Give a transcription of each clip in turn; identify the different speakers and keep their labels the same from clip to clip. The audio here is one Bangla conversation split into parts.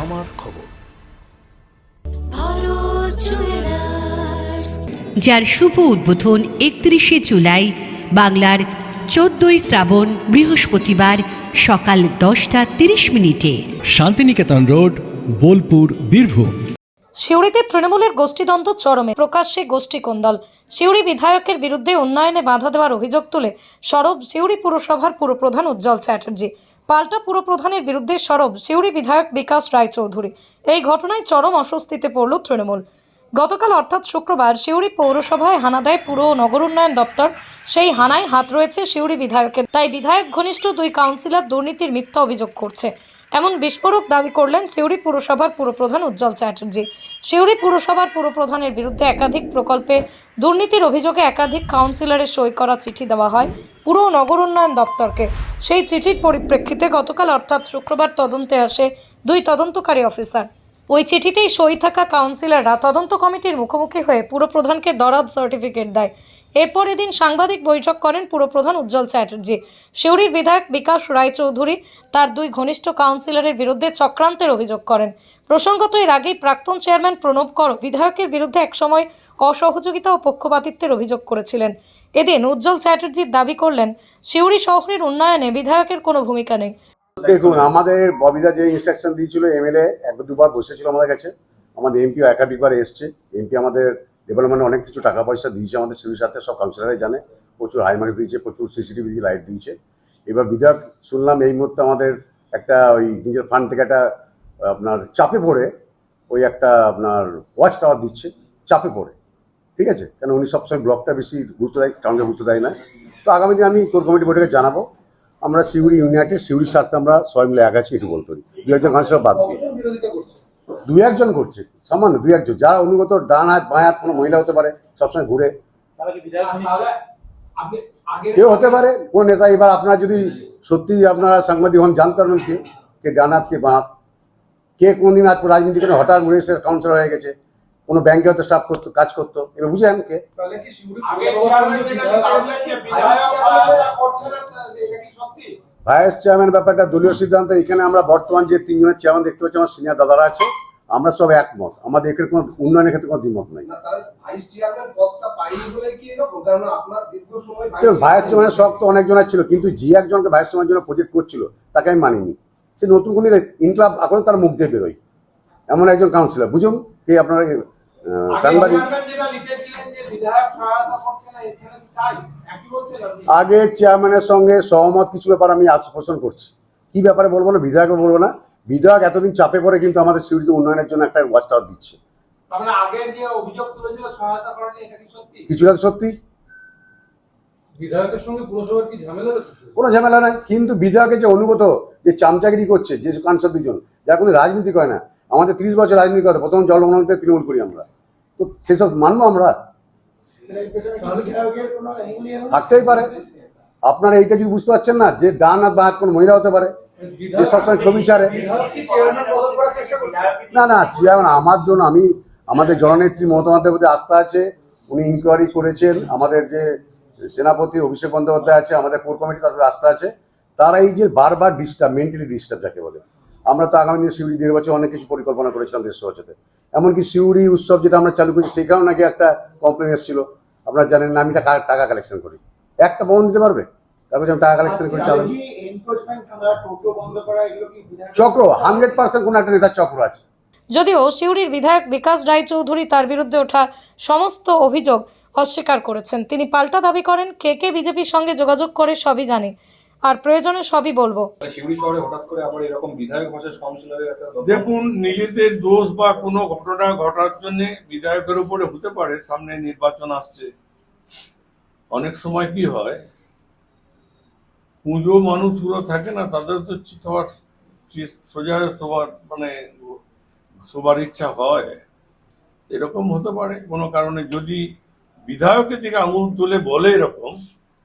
Speaker 1: আমার খবর।
Speaker 2: যার শুভ উদ্বোধন একত্রিশে জুলাই বাংলার চোদ্দই শ্রাবণ বৃহস্পতিবার সকাল দশটা তিরিশ মিনিটে।
Speaker 3: শান্তিনিকেতন রোড বোলপুর বীরভূম।
Speaker 4: সিউড়িতে তৃণমূলের গোষ্ঠীদ্বন্দ্ব চরমে প্রকাশ্যে গোষ্ঠী কোন্দল। সিউড়ি বিধায়কের বিরুদ্ধে উন্নয়নে বাধা দেওয়ার অভিযোগ তুলে সরব সিউড়ি পুরসভার পুরপ্রধান উজ্জ্বল চ্যাটার্জি। পাল্টা পুরপ্রধানের বিরুদ্ধে সরব সিউড়ি বিধায়ক বিকাশ রায়চৌধুরী। এই ঘটনায় চরম অস্বস্তিতে পড়ল তৃণমূল। গতকাল অর্থাৎ শুক্রবার সিউড়ি পৌরসভায় হানা দেয় পুর ও নগর উন্নয়ন দপ্তর। সেই হানায় হাত রয়েছে সিউড়ি বিধায়কের। তাই বিধায়ক ঘনিষ্ঠ দুই কাউন্সিলর দুর্নীতির মিথ্যা অভিযোগ করছে। এমন বিস্ফোরক দাবি করলেন সিউড়ি পুরসভার পুরপ্রধান উজ্জ্বল চ্যাটার্জি। সিউড়ি পুরসভার পুরপ্রধানের বিরুদ্ধে একাধিক প্রকল্পে দুর্নীতির অভিযোগে একাধিক কাউন্সিলরের সই করা চিঠি দেওয়া হয় পুর নগর উন্নয়ন দপ্তরকে। সেই চিঠির পরিপ্রেক্ষিতে গতকাল অর্থাৎ শুক্রবার তদন্তে আসে দুই তদন্তকারী অফিসার। ওই চিঠিতেই সই থাকা কাউন্সিলররা তদন্ত কমিটির মুখোমুখি হয়ে পুরপ্রধানকে দরাদ সার্টিফিকেট দেয়। এরপর এদিন সাংবাদিক বৈঠক করেন পুরপ্রধান উজ্জ্বল চ্যাটার্জি। সিউড়ির বিধায়ক বিকাশ রায়চৌধুরী তার দুই ঘনিষ্ঠ কাউন্সিলরের বিরুদ্ধে চক্রান্তের অভিযোগ করেন। প্রসঙ্গত, এর আগেই প্রাক্তন চেয়ারম্যান প্রণব কর বিধায়কের বিরুদ্ধে একসময় অসহযোগিতা ও পক্ষপাতিত্বের অভিযোগ করেছিলেন। এদিন উজ্জ্বল চ্যাটার্জি দাবি করলেন সিউড়ি শহরের উন্নয়নে বিধায়কের কোনো ভূমিকা নেই।
Speaker 5: দেখুন, আমাদের ববিদা যে ইনস্ট্রাকশন দিয়েছিল এমএলএ এক দুবার বসেছিল আমাদের কাছে। আমাদের এমপিও একাধিকবার এসছে। এমপি আমাদের ডেভেলপমেন্টে অনেক কিছু টাকা পয়সা দিয়েছে আমাদের সিভিল সাথে, সব কাউন্সিলারাই জানে। প্রচুর হাইমার্কস দিয়েছে, প্রচুর সিসিটিভি দিয়ে লাইট দিয়েছে। এবার বিধায়ক, শুনলাম এই মুহূর্তে আমাদের একটা ওই নিজের ফান্ড থেকে একটা, আপনার চাপে পড়ে, ওই একটা আপনার ওয়াচ টাওয়ার দিচ্ছে, চাপে পড়ে। ঠিক আছে? কেন উনি সবসময় ব্লকটা বেশি গুরুত্ব দেয় টাউনকে গুরুত্ব দেয় না। তো আগামী দিন আমি কোর কমিটি বৈঠকে জানাব। আমরা সিউড়ি ইউনাইটেড সিউড়ির স্বার্থে আমরা সবাই মিলে এক আছি, একটু বলতে পারি। দু একজন কাউন্সিলর বাদ দিয়ে। দু একজন করছে সামান্য দু একজন। যা অনুগত, ডান হাত, বাঁ হাত কোনো মহিলা হতে পারে, সবসময় ঘুরে। কেউ হতে পারে, কোন নেতা। এবার আপনারা যদি সত্যি আপনারা সাংবাদিক হন, জানতে পারবেন কে কে ডান হাত, কে বাঁ হাত। কে কোনদিন আজ রাজনীতি করে হঠাৎ উড়ে এসে কাউন্সিলর হয়ে গেছে, কোনো ব্যাংকে হয়তো স্টাফ করতো, কাজ করতো, এবার বুঝেন কে। ভাইস চেয়ারম্যান ব্যাপারটা দলীয় সিদ্ধান্ত এখানে আমরা বর্তমান যে তিনজনের চেয়ারম্যান দেখতে পাচ্ছি আমার সিনিয়র দাদারা আছে আমরা সব একমত। আমাদের এখানে কোনো উন্নয়নের ক্ষেত্রে কোনো দ্বিমত নাই।
Speaker 6: ভাইস
Speaker 5: চেয়ারম্যানের শখ তো অনেকজনের ছিল কিন্তু যে একজনকে ভাইস চেয়ারম্যানের জন্য প্রজেক্ট করছিল তাকে আমি মানিনি। সে নতুন কোনো ইনকলাব এখন তার মুখ দিয়ে বেরোয়। এমন একজন কাউন্সিলর বুঝুন? কে আপনার সাংবাদিক আগে চেয়ারম্যানের সঙ্গে সহমত কিছু ব্যাপার আমি আজ পোষণ করছি। কি ব্যাপারে বলব না বিধায়কও বলব না। বিধায়ক এতদিন চাপে পড়ে কিন্তু আমাদের সিউড়িতে উন্নয়নের জন্য একটা ওয়াচ টাওয়ার দিচ্ছে কিছুটা সত্যি।
Speaker 6: বিধায়কের সঙ্গে পুরসভার কি ঝামেলা
Speaker 5: কোনো ঝামেলা নাই কিন্তু বিধায়কের যে অনুগত যে চামচাগিরি করছে যে কানসার দুজন যারা কোনো রাজনীতি করে না আমাদের ত্রিশ বছর রাজনীতি করে প্রথম জলমনতে তৃণমূল করি আমরা। তো সেসব মানবো আমরা? থাকতেই পারে। আপনারা এইটা যদি বুঝতে পারছেন না, যে ডান আর বাঁ কোনো মহিলা হতে পারে, যে সবসময় ছবি ছাড়ে। না না, চেয়ারম্যান, আমার জন্য আমি, আমাদের জননেত্রী মমতা প্রতি আস্থা আছে, উনি ইনকোয়ারি করেছেন, আমাদের যে সেনাপতি অভিষেক বন্দ্যোপাধ্যায় আছে, আমাদের কোর কমিটি তাদের আস্থা আছে। তারা এই যে বারবার ডিস্টার্ব মেন্টালি ডিস্টার্ব যাকে বলে। আমরা তো আগামী দিনে সিউড়ি বছর অনেক কিছু পরিকল্পনা করেছিলাম দেশ বছরে। এমনকি সিউড়ি উৎসব যেটা আমরা চালু করেছি, সেখানেও নাকি একটা কমপ্লেন এসেছিল। আপনারা জানেন না আমি টাকা টাকা কালেকশন করি। একটা বন্ধ দিতে পারবে? তারপর আমি টাকা কালেকশন করে চালাবো চক্র হান্ড্রেড পার্সেন্ট কোনো একটা নেতার চক্র আছে।
Speaker 4: যদিও সিউড়ির বিধায়ক বিকাশ রায়চৌধুরী তার বিরুদ্ধে ওঠা সমস্ত অভিযোগ অস্বীকার করেছেন। তিনি পাল্টা দাবি করেন কে কে বিজেপির সঙ্গে যোগাযোগ করে সবই জানে। আর প্রয়োজনে সবই বলব।
Speaker 7: শিউড়ি শহরে হঠাৎ করে আবার এরকম বিধায়ক ভাষার কাউন্সিলরের
Speaker 8: দেখুন নিজেদের দোষ বা কোনো ঘটনা ঘটার জন্য বিধায়কের উপরে হতে পারে সামনে নির্বাচন আসছে। অনেক সময় কি হয়, পুজো মানুষগুলো থাকে না, তাদের তো চি- সোজা সবার মানে সবার ইচ্ছা হয়। এরকম হতে পারে, কোনো কারণে যদি বিধায়কের দিকে আঙুল তুলে বলে এরকম,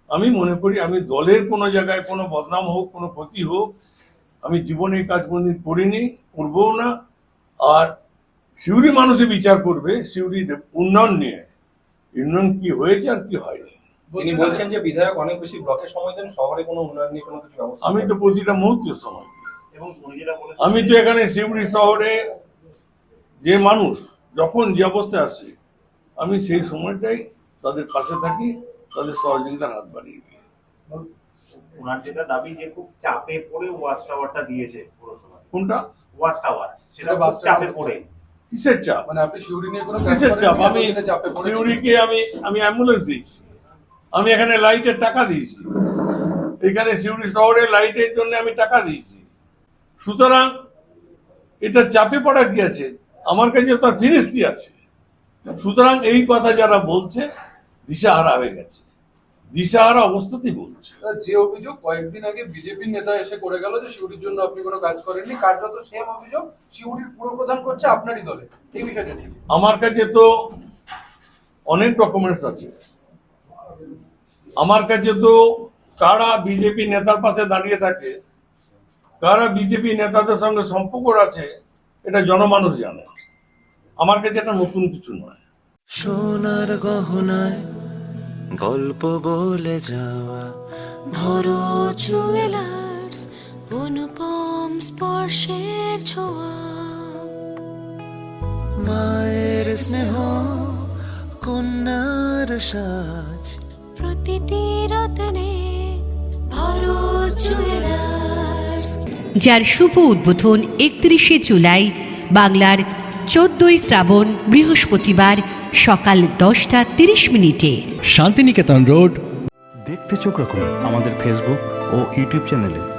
Speaker 8: আমি মনে করি আমি দলের কোনো জায়গায় কোনো বদনাম হোক, কোনো ক্ষতি হোক, আমি জীবনে কাজ কোনদিন করিনি, করবও না। আর সিউড়ি মানুষই বিচার করবে, সিউড়ির উন্নয়ন নিয়ে। উন্নয়ন কি হয়েছে আর কি হয়নি।
Speaker 7: তিনি বলছেন যে বিধায়ক অনেক বেশি ব্লকের সময় দেন শহরে কোনো উন্নয়ন নিয়ে কোনো কিছু ব্যবস্থা
Speaker 8: আমি তো প্রতিটা মুহূর্তে সময়। আমি তো এখানে শিউড়ি শহরে যে মানুষ যখন যে অবস্থায় আসে আমি সেই সময়টাই তাদের পাশে থাকি তাদের সহযোগিতার হাত বাড়িয়ে দিই।
Speaker 1: ওনার যেটা দাবি যে খুব চাপে পড়ে ওয়াচ টাওয়ারটা দিয়েছে পুরসভা
Speaker 8: কোনটা?
Speaker 1: ওয়াচ টাওয়ার সেটা খুব চাপে পড়ে।
Speaker 8: কিসের চাপ?
Speaker 7: মানে আপনি শিউরি নিয়ে কোনো
Speaker 8: কিসের চাপ? আমি
Speaker 7: এতদিনে চাপে পড়ে
Speaker 8: সিউড়িকে আমি আমি অ্যাম্বুলেন্স দিয়েছি। আমি এখানে লাইটের টাকা দিয়েছি। এখানে সিউড়ি শহরে লাইটের জন্য আমি টাকা দিয়েছি। সুতরাং এটা চাপে পড়া কি আছে? আমার কাছে তার ফিরিস্তি আছে। সুতরাং এই কথা যারা বলছে দিশাহারা হয়ে গেছে। দিশাহারা অবস্থাতেই বলছে।
Speaker 7: যে অভিযোগ কয়েকদিন আগে বিজেপি নেতা এসে করে গেল যে শিউরির জন্য আপনি কোনো কাজ করেননি কার্যত সেম অভিযোগ শিউরির পুরো প্রধান করছে আপনারই দলে। এই বিষয়টা নিয়ে।
Speaker 8: আমার কাছে তো অনেক ডকুমেন্টস আছে। আমার কাছে তো কারা বিজেপি নেতার পাশে দাঁড়িয়ে থাকে, কারা বিজেপি নেতাদের সঙ্গে সম্পর্ক আছে এটা জনমানুষ জানে। আমার কাছে এটা নতুন কিছু নয়।
Speaker 9: সোনার গহনায় গল্প বলে যাওয়া,
Speaker 10: ভরো জুয়েলার্স অনুপম স্পর্শের ছোঁয়া।
Speaker 9: মায়ের স্নেহ, কন্যার সাজ
Speaker 2: যার শুভ উদ্বোধন একত্রিশে জুলাই বাংলার চোদ্দই শ্রাবণ বৃহস্পতিবার সকাল দশটা তিরিশ মিনিটে।
Speaker 3: শান্তিনিকেতন রোড।
Speaker 11: দেখতে চোখ রাখুন আমাদের ফেসবুক ও ইউটিউব চ্যানেলে